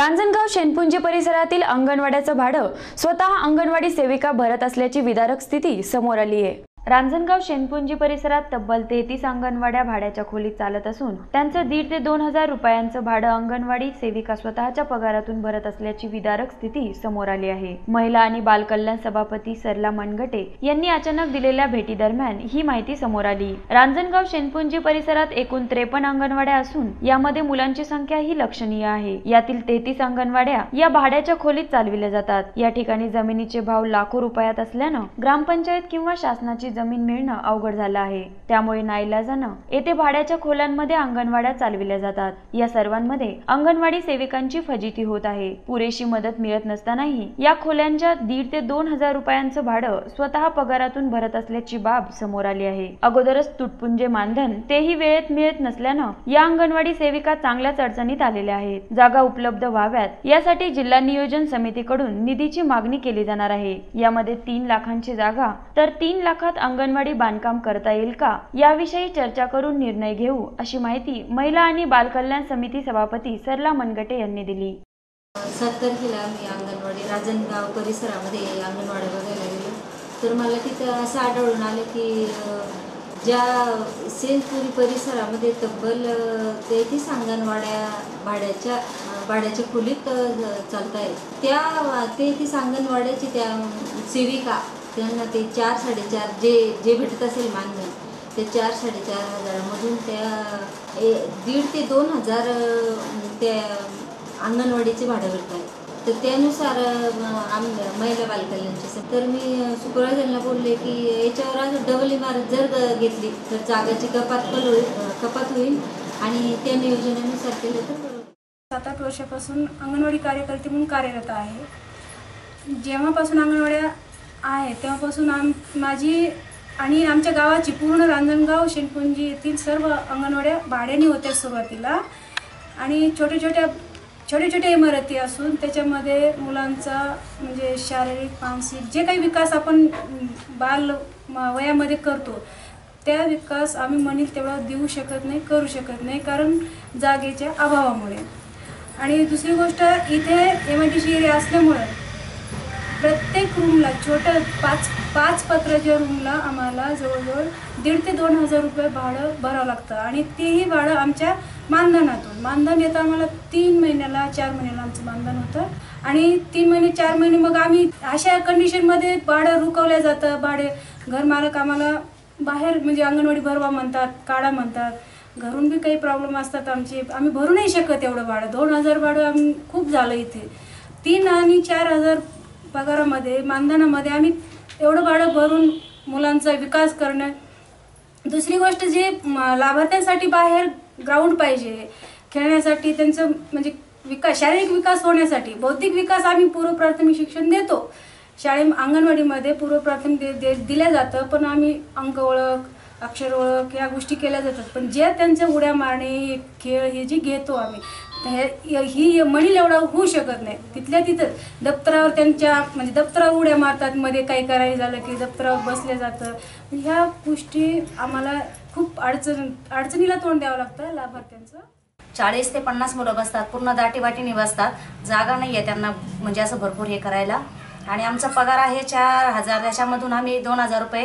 रांजणगाव शेनपुंजी परिसरातील अंगणवाड्याचं भाडं स्वतः अंगणवाडी सेविका भरत असल्याची विदारक स्थिती समोर आली आहे रांजणगाव शेनपुंजी परिसरात तब्बल तेहतीस अंगणवाड्या भाड्याच्या खोलीत चालत असून त्यांचं दीड ते दोन हजार रुपयांचं भाडं अंगणवाडी सेविका स्वतःच्या पगारातून भरत असल्याची विदारक स्थिती समोर आली आहे. महिला आणि बालकल्याण सभापती सरला मनगटे यांनी अचानक दिलेल्या भेटी दरम्यान ही माहिती समोर आली. रांजणगाव शेनपुंजी परिसरात एकूण त्रेपन्न अंगणवाड्या असून यामध्ये मुलांची संख्या ही लक्षणीय आहे. यातील तेहतीस अंगणवाड्या या भाड्याच्या खोलीत चालविल्या जातात. या ठिकाणी जमिनीचे भाव लाखो रुपयात असल्यानं ग्रामपंचायत किंवा शासनाची जमीन मिळणं अवघड झालं आहे. त्यामुळे नाईलाजानं येथे भाड्याच्या खोल्यांमध्ये अंगणवाड्या चालविल्या जातात. या सर्वांमध्ये अंगणवाडी सेविकांची फजिती होत आहे. पुरेशी मदत मिळत नसतानाही या खोल्यांच्या दीड ते दोन हजार रुपयांचं भाडं स्वतः पगारातून भरत असल्याची बाब समोर आली आहे. अगोदरच तुटपुंजे मानधन तेही वेळेत मिळत नसल्यानं या अंगणवाडी सेविका चांगल्याच अडचणीत आलेल्या आहेत. जागा उपलब्ध व्हाव्यात यासाठी जिल्हा नियोजन समितीकडून निधीची मागणी केली जाणार आहे. यामध्ये तीन लाखांची जागा तर तीन लाखात अंगणवाडी बांधकाम करता येईल का? याविषयी चर्चा करून निर्णय घेऊ अशी माहिती महिला आणि बालकल्याण समिती सभापती सरला मनगटे यांनी दिली. सात तारखेला मी अंगणवाडी राजनगाव परिसरामध्ये अंगणवाडी बघायला गेलो. तर मला तिथं असं आढळून आलं की ज्या सेनपुरी परिसरामध्ये तब्बल तेहतीस अंगणवाड्या भाड्याच्या भाड्याच्या खोलीत चालत आहेत त्या तेहतीस अंगणवाड्याची त्या सेविका त्यांना ते चार साडेचार जे जे भेटत असेल मानधन ते चार साडेचार हजारामधून त्या ए- दीड ते दोन हजार त्या अंगणवाडीचे भाडं भेटतात. तर त्यानुसार आम महिला बालकल्याणचे तर मी अ, सुपरवायझरला बोलले की याच्यावर आज डबल इमारत जर घेतली तर जागाची कपात पण होईल कपात होईल आणि त्या नियोजनानुसार केलं तर सात आठ वर्षापासून अंगणवाडी कार्यकर्ते म्हणून कार्यरत आहे. जेव्हापासून अंगणवाड्या आहे. तेव्हापासून आम माझी आणि आमच्या गावाची पूर्ण रांजणगाव शेणपुंजी येथील सर्व अंगणवाड्या भाड्याने होत्या सुरुवातीला. आणि छोट्या छोट्या छोट्या छोट्या इमारती असून त्याच्यामध्ये मुलांचा म्हणजे शारीरिक मानसिक जे काही विकास आपण बाल वयामध्ये करतो त्या विकास आम्ही म्हणील तेवढा देऊ शकत नाही करू शकत नाही कारण जागेच्या अभावामुळे. आणि दुसरी गोष्ट इथे M I T C area असल्यामुळं प्रत्येक रूमला छोट्या पाच पाच पत्राच्या रूमला आम्हाला जवळजवळ दीड ते दोन हजार रुपये भाडं भरावं लागतं. आणि तेही भाडं आमच्या मानधनातून. मानधन येतं आम्हाला तीन महिन्याला चार महिन्याला आमचं मानधन होतं. आणि तीन महिने चार महिने मग आम्ही अशा कंडिशनमध्ये भाडं रुकवल्या जातं. भाडे घरमालक आम्हाला बाहेर म्हणजे अंगणवाडी भरवा म्हणतात काढा म्हणतात. घरून बी काही प्रॉब्लेम असतात आमचे. आम्ही भरू नाही शकत एवढं भाडं. दोन हजार भाडं आम्ही खूप झालं इथे. तीन आणि चार हजार पगारामध्ये मानधनामध्ये आम्ही एवढं भाडं भरून मुलांचा विकास करणं. दुसरी गोष्ट जे लाभार्थ्यांसाठी बाहेर ग्राउंड पाहिजे. खेळण्यासाठी त्यांचं म्हणजे विकास शारीरिक विकास होण्यासाठी. बौद्धिक विकास आम्ही पूर्व प्राथमिक शिक्षण देतो. शाळे अंगणवाडीमध्ये पूर्व प्राथमिक दे, दे, दिलं जातं पण आम्ही अंक ओळख अक्षर ओळख या गोष्टी केल्या जातात. पण जे त्यांच्या उड्या मारणे खेळ हे जे घेतो आम्ही हे ही म्हणील एवढं होऊ शकत नाही. तिथल्या तिथं दप्तरावर त्यांच्या म्हणजे दप्तरावर उड्या मारतात मध्ये काही करायला झालं की दप्तरावर बसलं जातं. ह्या गोष्टी आम्हाला खूप अडचण अडचणीला तोंड द्यावं लागतं लाभार्थ्यांचं. चाळीस ते पन्नास मुलं बसतात पूर्ण दाटीवाटीने बसतात. जागा नाही आहे त्यांना म्हणजे असं भरपूर हे करायला. आणि आमचा पगार आहे चार हजार. त्याच्यामधून आम्ही दोन हजार रुपये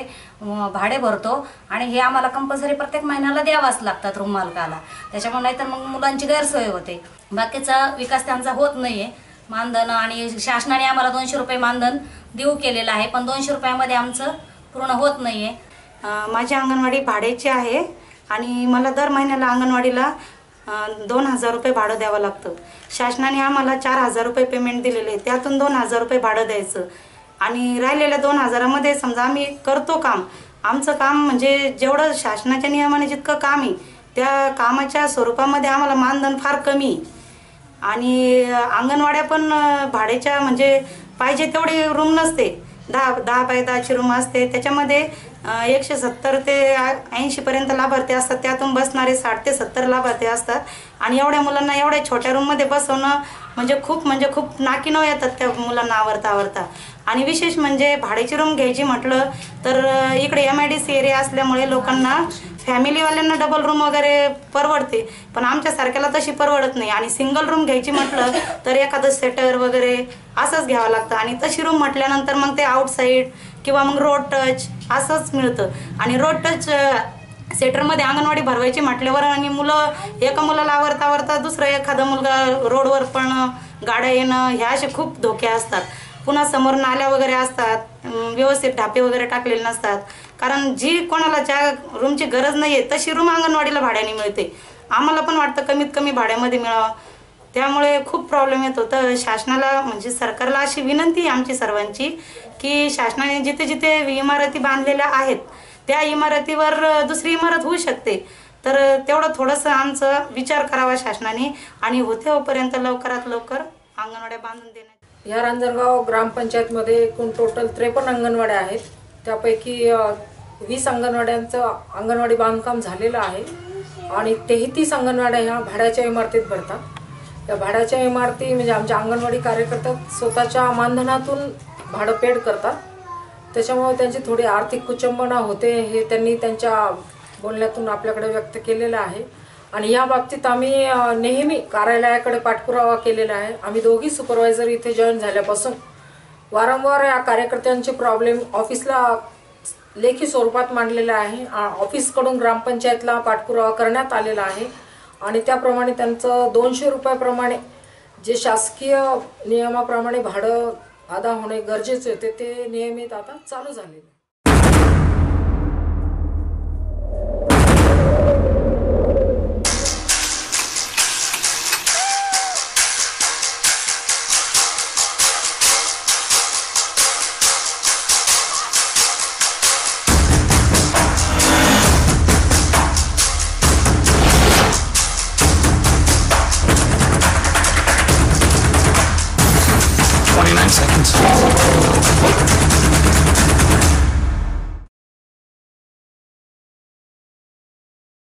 भाडे भरतो. आणि हे आम्हाला कंपल्सरी प्रत्येक महिन्याला द्यावाच लागतात रूम मालकाला. त्याच्यामुळे नाहीतर मग मुलांची गैरसोय होते. बाकीचा विकास त्यांचा होत नाही आहे मानधन आणि शासनाने आम्हाला दोनशे रुपये मानधन देऊ केलेलं आहे पण दोनशे रुपयामध्ये आमचं पूर्ण होत नाही आहे माझी अंगणवाडी भाड्याची आहे. आणि मला दर महिन्याला अंगणवाडीला दोन हजार रुपये भाडं द्यावं लागतं. शासनाने आम्हाला चार हजार रुपये पेमेंट दिलेले त्यातून दोन हजार रुपये भाडं द्यायचं. आणि राहिलेल्या दोन हजारामध्ये समजा आम्ही करतो काम. आमचं काम म्हणजे जेवढं शासनाच्या नियमाने जितकं काम आहे त्या कामाच्या स्वरूपामध्ये आम्हाला मानधन फार कमी आहे. आणि अंगणवाड्या पण भाड्याच्या म्हणजे पाहिजे तेवढी रूम नसते. दहा दहा बाय दहाची रूम असते. त्याच्यामध्ये एकशे सत्तर ते ऐंशीपर्यंत लाभार्थी असतात. त्यातून बसणारे साठ ते सत्तर लाभार्थी असतात. आणि एवढ्या मुलांना एवढ्या छोट्या रूममध्ये बसवणं म्हणजे खूप म्हणजे खूप नाकीनव येतात त्या मुलांना आवरता आवरता आणि विशेष म्हणजे भाड्याची रूम घ्यायची म्हटलं तर इकडे M I D C area असल्यामुळे लोकांना फॅमिलीवाल्यांना डबल रूम वगैरे परवडते. पण आमच्यासारख्याला तशी परवडत नाही. आणि सिंगल रूम घ्यायची म्हटलं तर एखादं सेटर वगैरे असंच घ्यावं लागतं. आणि तशी रूम म्हटल्यानंतर मग ते आउटसाईड किंवा मग रोड टच असंच मिळतं. आणि रोड टच सेटरमध्ये अंगणवाडी भरवायची म्हटल्यावर आणि मुलं एका मुलाला आवरता आवरता दुसरं एखादा मुलगा रोडवर पण गाड्या येणं ह्या असे खूप धोके असतात. पुन्हा समोर नाल्या वगैरे असतात व्यवस्थित ढापे वगैरे टाकलेले नसतात. कारण जी कोणाला ज्या रूमची गरज नाही आहे तशी रूम अंगणवाडीला भाड्याने मिळते. आम्हाला पण वाटतं कमीत कमी भाड्यामध्ये मिळावं. त्यामुळे खूप प्रॉब्लेम येत होतं. शासनाला म्हणजे सरकारला अशी विनंती आमची सर्वांची की शासनाने जिथे जिथे इमारती बांधलेल्या आहेत त्या इमारतीवर दुसरी इमारत होऊ शकते. तर तेवढं थोडंसं आमचं विचार करावा शासनाने आणि होते होपर्यंत लवकरात लवकर अंगणवाड्या बांधून देण्यात ह्या रांजणगाव ग्रामपंचायतमध्ये एकूण टोटल त्रेपन्न अंगणवाड्या आहेत. त्यापैकी वीस अंगणवाड्यांचं अंगणवाडी बांधकाम झालेलं आहे आणि तेहतीस अंगणवाड्या ह्या भाड्याच्या इमारतीत भरतात. या भाड्याच्या इमारती म्हणजे आमच्या अंगणवाडी कार्यकर्ता स्वतःच्या मानधनातून भाडं पेड करतात. त्याच्यामुळे त्यांची थोडी आर्थिक कुचंबना होते हे त्यांनी त्यांच्या बोलण्यातून आपल्याकडे व्यक्त केलेलं आहे. आणि या बाबतीत आम्ही नेहमी कार्यालयाकडे पाठपुरावा केलेला आहे. आम्ही दोघी सुपरवायझर इथे जॉईन झाल्यापासून वारंवार या कार्यकर्त्यांचे प्रॉब्लेम ऑफिसला लेखी स्वरूपात मांडलेला आहे. ऑफिसकडून ग्रामपंचायतला पाठपुरावा करण्यात आलेला आहे. आणि त्याप्रमाणे त्यांचं दोनशे रुपयाप्रमाणे जे शासकीय नियमाप्रमाणे भाडं अदा होणे गरजेचे होते ते नियमित आता चालू झालेले. Thanks.